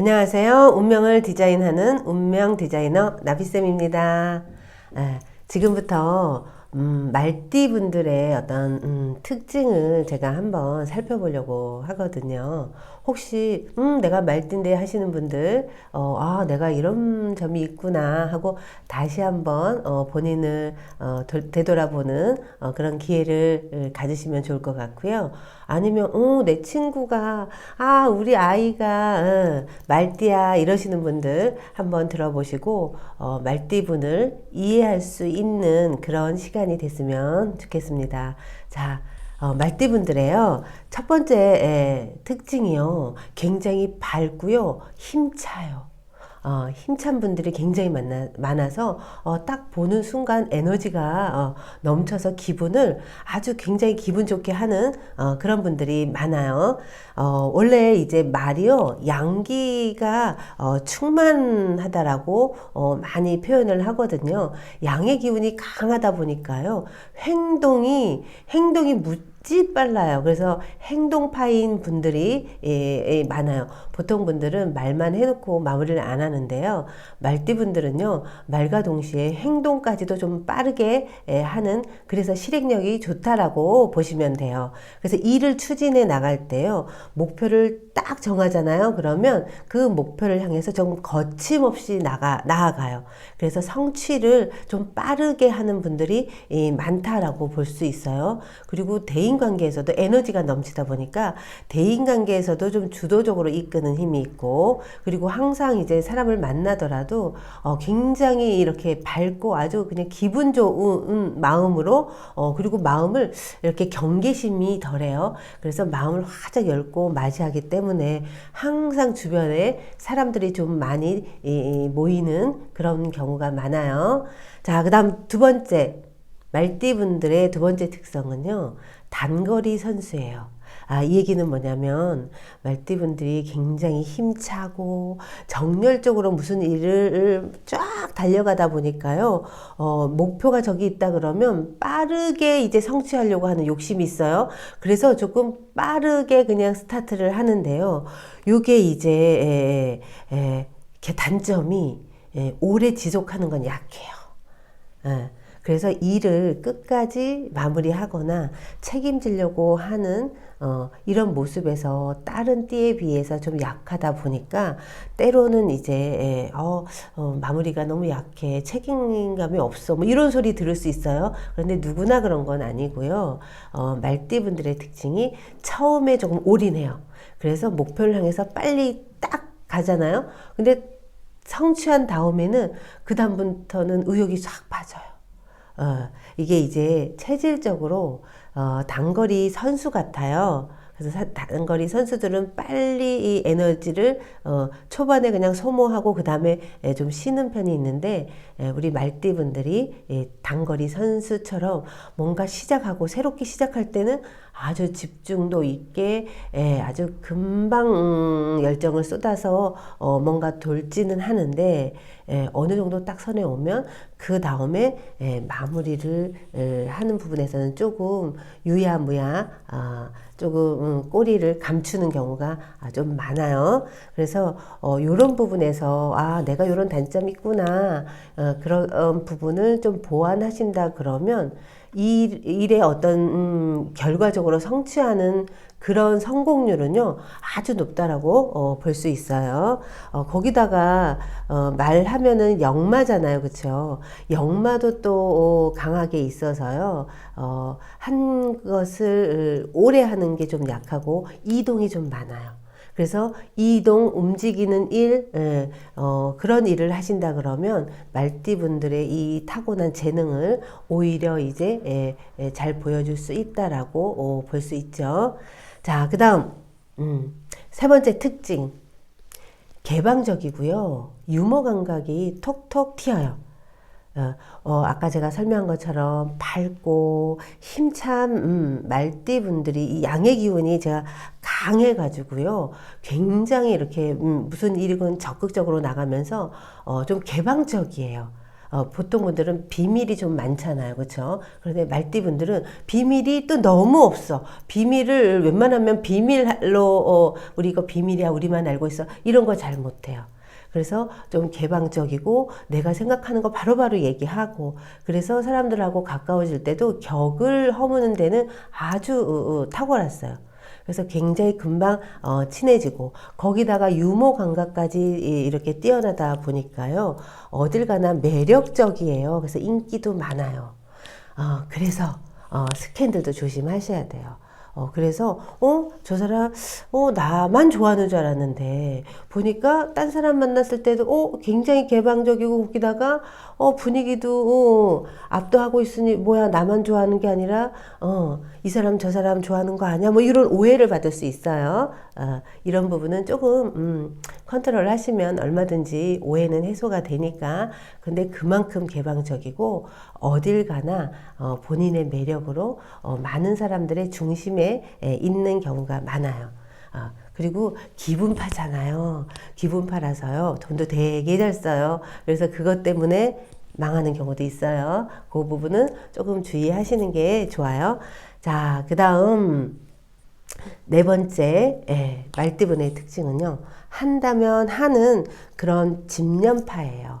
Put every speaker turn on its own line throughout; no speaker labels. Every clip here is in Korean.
안녕하세요. 운명을 디자인하는 운명 디자이너 나비쌤입니다. 아, 지금부터 음, 말띠 분들의 어떤 음, 특징을 제가 한번 살펴보려고 하거든요. 혹시 음, 내가 말띠인데 하시는 분들, 어, 아, 내가 이런 점이 있구나 하고 다시 한번 어, 본인을 어, 도- 되돌아보는 어, 그런 기회를 어, 가지시면 좋을 것 같고요. 아니면 어, 내 친구가 아, 우리 아이가 어, 말띠야 이러시는 분들 한번 들어보시고 어, 말띠 분을 이해할 수 있는 그런 시간 이 됐으면 좋겠습니다. 자, 어, 말띠분들의요, 첫 번째 에, 특징이요, 굉장히 밝고요, 힘차요. 어, 힘찬 분들이 굉장히 많아, 많아서 어, 딱 보는 순간 에너지가 어, 넘쳐서 기분을 아주 굉장히 기분 좋게 하는 어, 그런 분들이 많아요. 어, 원래 이제 말이요 양기가 어, 충만하다라고 어, 많이 표현을 하거든요. 양의 기운이 강하다 보니까요 행동이 행동이 무 지 빨라요. 그래서 행동파인 분들이 예, 예, 많아요. 보통 분들은 말만 해놓고 마무리를 안 하는데요. 말띠 분들은요 말과 동시에 행동까지도 좀 빠르게 예, 하는 그래서 실행력이 좋다라고 보시면 돼요. 그래서 일을 추진해 나갈 때요 목표를 딱 정하잖아요. 그러면 그 목표를 향해서 좀 거침없이 나가 나아가요. 그래서 성취를 좀 빠르게 하는 분들이 이, 많다라고 볼 수 있어요. 그리고 대인 관계에서도 에너지가 넘치다 보니까 대인 관계에서도 좀 주도적으로 이끄는 힘이 있고 그리고 항상 이제 사람을 만나더라도 어, 굉장히 이렇게 밝고 아주 그냥 기분 좋은 마음으로 어, 그리고 마음을 이렇게 경계심이 덜해요. 그래서 마음을 활짝 열고 맞이하기 때문에 항상 주변에 사람들이 좀 많이 이, 이, 모이는 그런 경우가 많아요. 자, 그 다음 두 번째. 말띠분들의 두 번째 특성은요, 단거리 선수예요. 아, 이 얘기는 뭐냐면, 말띠분들이 굉장히 힘차고, 정열적으로 무슨 일을 쫙 달려가다 보니까요, 어, 목표가 저기 있다 그러면 빠르게 이제 성취하려고 하는 욕심이 있어요. 그래서 조금 빠르게 그냥 스타트를 하는데요. 요게 이제, 에, 에, 단점이, 에, 오래 지속하는 건 약해요. 예. 그래서 일을 끝까지 마무리하거나 책임지려고 하는 어, 이런 모습에서 다른 띠에 비해서 좀 약하다 보니까 때로는 이제 예, 어, 어, 마무리가 너무 약해 책임감이 없어 뭐 이런 소리 들을 수 있어요. 그런데 누구나 그런 건 아니고요. 어, 말띠 분들의 특징이 처음에 조금 올인해요. 그래서 목표를 향해서 빨리 딱 가잖아요. 근데 성취한 다음에는 그 다음부터는 의욕이 싹 빠져요. 어, 이게 이제 체질적으로 어, 단거리 선수 같아요. 그래서 사- 단거리 선수들은 빨리 이 에너지를 어, 초반에 그냥 소모하고 그 다음에 좀 쉬는 편이 있는데 에, 우리 말띠 분들이 예, 단거리 선수처럼 뭔가 시작하고 새롭게 시작할 때는 아주 집중도 있게 예, 아주 금방 음, 열정을 쏟아서 어, 뭔가 돌지는 하는데 예, 어느 정도 딱 선에 오면 그 다음에 예, 마무리를 예, 하는 부분에서는 조금 유야무야 아, 조금 음, 꼬리를 감추는 경우가 아, 좀 많아요. 그래서 어, 이런 부분에서 아 내가 이런 단점이 있구나 어, 그런 부분을 좀 보완하신다 그러면 일, 일의 어떤 음, 결과적으로 성취하는 그런 성공률은요 아주 높다라고 어, 볼 수 있어요. 어, 거기다가 어, 말하면은 역마잖아요, 그렇죠? 역마도 또 어, 강하게 있어서요. 어, 한 것을 오래 하는 게 좀 약하고 이동이 좀 많아요. 그래서 이동, 움직이는 일, 예, 어, 그런 일을 하신다 그러면 말띠 분들의 이 타고난 재능을 오히려 이제 예, 예, 잘 보여줄 수 있다라고 어, 볼수 있죠. 자, 그 다음, 음, 세 번째 특징. 개방적이고요. 유머 감각이 톡톡 튀어요. 어, 어, 아까 제가 설명한 것처럼 밝고 힘찬 음, 말띠 분들이 이 양의 기운이 제가 강해가지고요. 굉장히 이렇게 음, 무슨 일이건 적극적으로 나가면서 어, 좀 개방적이에요. 어, 보통 분들은 비밀이 좀 많잖아요. 그렇죠? 그런데 말띠 분들은 비밀이 또 너무 없어. 비밀을 웬만하면 비밀로 어, 우리 이거 비밀이야. 우리만 알고 있어. 이런 거 잘 못해요. 그래서 좀 개방적이고 내가 생각하는 거 바로바로 얘기하고 그래서 사람들하고 가까워질 때도 격을 허무는 데는 아주 탁월했어요. 그래서 굉장히 금방 어, 친해지고 거기다가 유머 감각까지 이- 이렇게 뛰어나다 보니까요 어딜 가나 매력적이에요. 그래서 인기도 많아요. 어, 그래서 어, 스캔들도 조심하셔야 돼요. 어, 그래서, 어, 저 사람, 어, 나만 좋아하는 줄 알았는데, 보니까 딴 사람 만났을 때도, 어, 굉장히 개방적이고, 거기다가, 어, 분위기도, 어, 압도하고 있으니, 뭐야, 나만 좋아하는 게 아니라, 어, 이 사람 저 사람 좋아하는 거 아니야? 뭐 이런 오해를 받을 수 있어요. 어, 이런 부분은 조금, 음, 컨트롤 하시면 얼마든지 오해는 해소가 되니까. 근데 그만큼 개방적이고, 어딜 가나, 어, 본인의 매력으로, 어, 많은 사람들의 중심에 에, 있는 경우가 많아요. 어, 그리고 기분파잖아요. 기분파라서요. 돈도 되게 잘 써요. 그래서 그것 때문에 망하는 경우도 있어요. 그 부분은 조금 주의하시는 게 좋아요. 자, 그 다음 네 번째 예, 말띠분의 특징은요. 한다면 하는 그런 집념파예요.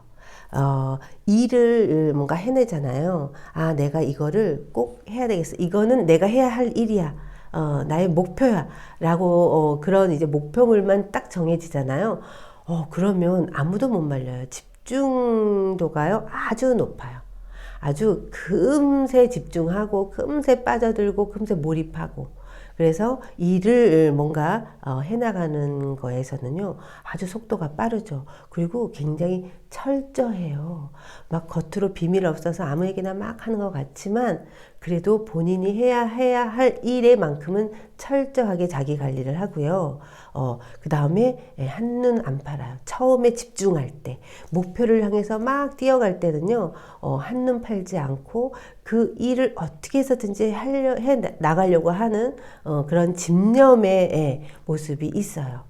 어, 일을 뭔가 해내잖아요. 아, 내가 이거를 꼭 해야 되겠어. 이거는 내가 해야 할 일이야. 어, 나의 목표야. 라고, 어, 그런 이제 목표물만 딱 정해지잖아요. 어, 그러면 아무도 못 말려요. 집중도가요, 아주 높아요. 아주 금세 집중하고, 금세 빠져들고, 금세 몰입하고. 그래서 일을 뭔가 어, 해나가는 거에서는요, 아주 속도가 빠르죠. 그리고 굉장히 철저해요. 막 겉으로 비밀 없어서 아무 얘기나 막 하는 것 같지만, 그래도 본인이 해야 해야 할 일에만큼은 철저하게 자기 관리를 하고요. 어, 그 다음에 한눈 안 팔아요. 처음에 집중할 때, 목표를 향해서 막 뛰어갈 때는요, 어, 한눈 팔지 않고 그 일을 어떻게 해서든지 하려, 해 나- 나가려고 하는 어, 그런 집념의 예, 모습이 있어요.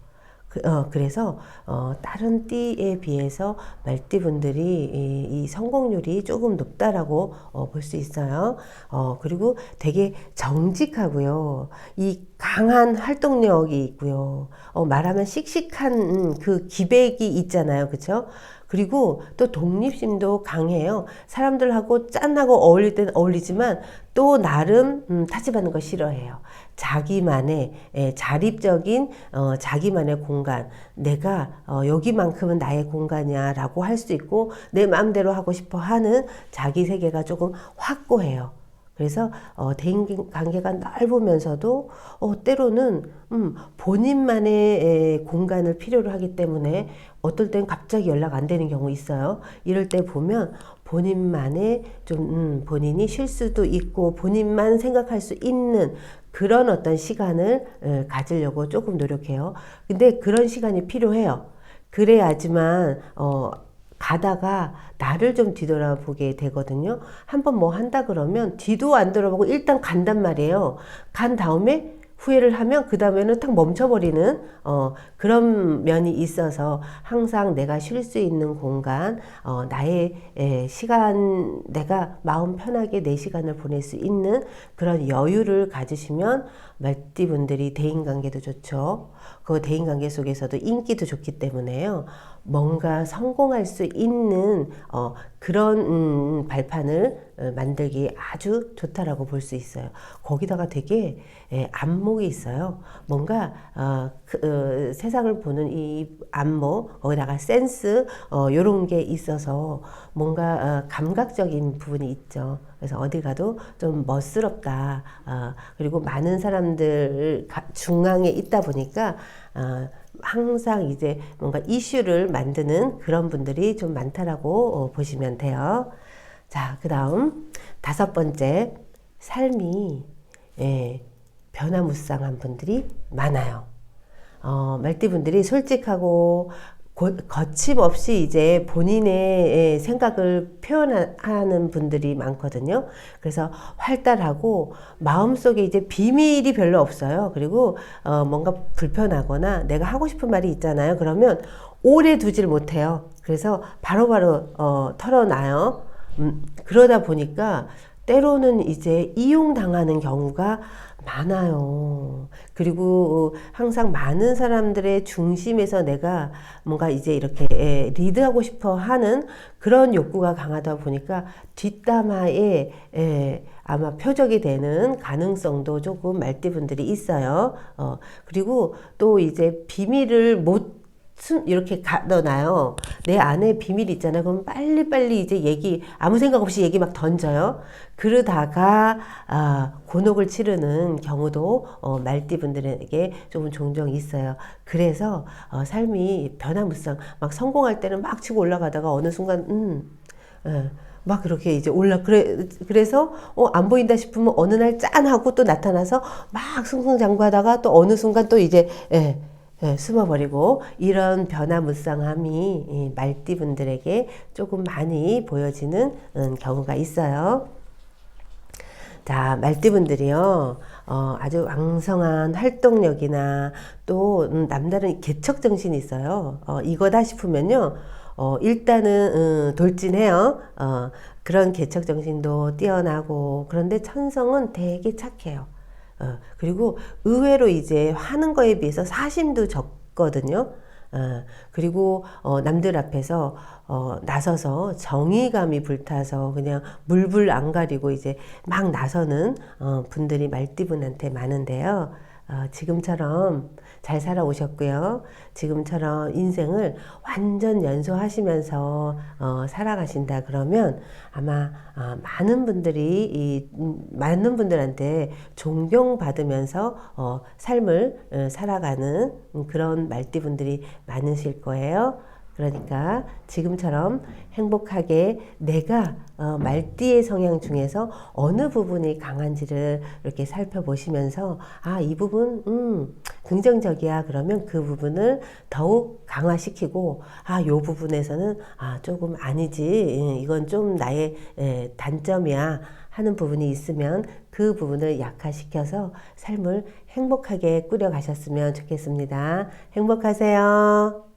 그, 어, 그래서 어, 다른 띠에 비해서 말띠분들이 이, 이 성공률이 조금 높다라고 어, 볼 수 있어요. 어, 그리고 되게 정직하고요. 이 강한 활동력이 있고요. 어, 말하면 씩씩한 음, 그 기백이 있잖아요. 그렇죠? 그리고 또 독립심도 강해요. 사람들하고 짠하고 어울릴 때는 어울리지만 또 나름 음, 타집하는 거 싫어해요. 자기만의 예, 자립적인 어, 자기만의 공간, 내가 어, 여기만큼은 나의 공간이야라고 할 수 있고 내 마음대로 하고 싶어 하는 자기 세계가 조금 확고해요. 그래서 어, 대인 관계가 넓으면서도 어, 때로는 음, 본인만의 에, 공간을 필요로 하기 때문에 어떨 땐 갑자기 연락 안 되는 경우 있어요. 이럴 때 보면 본인만의 좀 음, 본인이 쉴 수도 있고 본인만 생각할 수 있는 그런 어떤 시간을 에, 가지려고 조금 노력해요. 근데 그런 시간이 필요해요. 그래야지만 어, 가다가 나를 좀 뒤돌아보게 되거든요. 한번 뭐 한다 그러면 뒤도 안 돌아보고 일단 간단 말이에요. 간 다음에 후회를 하면 그 다음에는 탁 멈춰버리는 어, 그런 면이 있어서 항상 내가 쉴 수 있는 공간, 어, 나의 에, 시간, 내가 마음 편하게 내 시간을 보낼 수 있는 그런 여유를 가지시면 말띠분들이 대인관계도 좋죠. 그 대인관계 속에서도 인기도 좋기 때문에요. 뭔가 성공할 수 있는 어, 그런 음, 발판을 어, 만들기 아주 좋다라고 볼 수 있어요. 거기다가 되게 예, 안목이 있어요. 뭔가 어, 그, 어, 세상을 보는 이 안목, 거기다가 센스 어, 이런 게 있어서 뭔가 어, 감각적인 부분이 있죠. 그래서 어디 가도 좀 멋스럽다. 어, 그리고 많은 사람들 가- 중앙에 있다 보니까 어, 항상 이제 뭔가 이슈를 만드는 그런 분들이 좀 많다라고 어, 보시면 돼요. 자, 그 다음 다섯 번째 삶이 예, 변화무쌍한 분들이 많아요. 어, 말띠분들이 솔직하고 고- 거침없이 이제 본인의 예, 생각을 표현하는 분들이 많거든요. 그래서 활달하고 마음속에 이제 비밀이 별로 없어요. 그리고 어, 뭔가 불편하거나 내가 하고 싶은 말이 있잖아요. 그러면 오래 두질 못해요. 그래서 바로바로 어, 털어놔요. 음, 그러다 보니까 때로는 이제 이용당하는 경우가 많아요. 그리고 항상 많은 사람들의 중심에서 내가 뭔가 이제 이렇게 예, 리드하고 싶어 하는 그런 욕구가 강하다 보니까 뒷담화에 예, 아마 표적이 되는 가능성도 조금 말띠분들이 있어요. 어, 그리고 또 이제 비밀을 못 숨 이렇게 가둬놔요. 내 안에 비밀 있잖아요. 그럼 빨리 빨리 이제 얘기 아무 생각 없이 얘기 막 던져요. 그러다가 아, 곤혹을 치르는 경우도 어, 말띠 분들에게 조금 종종 있어요. 그래서 어, 삶이 변화무쌍 막 성공할 때는 막 치고 올라가다가 어느 순간 음 예, 막 그렇게 이제 올라 그래 그래서 어, 안 보인다 싶으면 어느 날 짠 하고 또 나타나서 막 승승장구하다가 또 어느 순간 또 이제 예, 예, 숨어버리고 이런 변화무쌍함이 이 말띠분들에게 조금 많이 보여지는 음, 경우가 있어요. 자, 말띠분들이요, 어, 아주 왕성한 활동력이나 또 음, 남다른 개척 정신이 있어요. 어, 이거다 싶으면요, 어, 일단은 음, 돌진해요. 어, 그런 개척 정신도 뛰어나고 그런데 천성은 되게 착해요. 어, 그리고 의외로 이제 하는 거에 비해서 사심도 적거든요. 어, 그리고 어, 남들 앞에서 어, 나서서 정의감이 불타서 그냥 물불 안 가리고 이제 막 나서는 어, 분들이 말띠분한테 많은데요. 어, 지금처럼 잘 살아오셨고요. 지금처럼 인생을 완전 연소하시면서 어, 살아가신다 그러면 아마 어, 많은 분들이 이 음, 많은 분들한테 존경받으면서 어, 삶을 어, 살아가는 그런 말띠분들이 많으실 거예요. 그러니까 지금처럼 행복하게 내가 어, 말띠의 성향 중에서 어느 부분이 강한지를 이렇게 살펴보시면서 아, 이 부분, 음, 긍정적이야. 그러면 그 부분을 더욱 강화시키고 아, 요 부분에서는 아, 조금 아니지. 예, 이건 좀 나의 에, 단점이야. 하는 부분이 있으면 그 부분을 약화시켜서 삶을 행복하게 꾸려가셨으면 좋겠습니다. 행복하세요.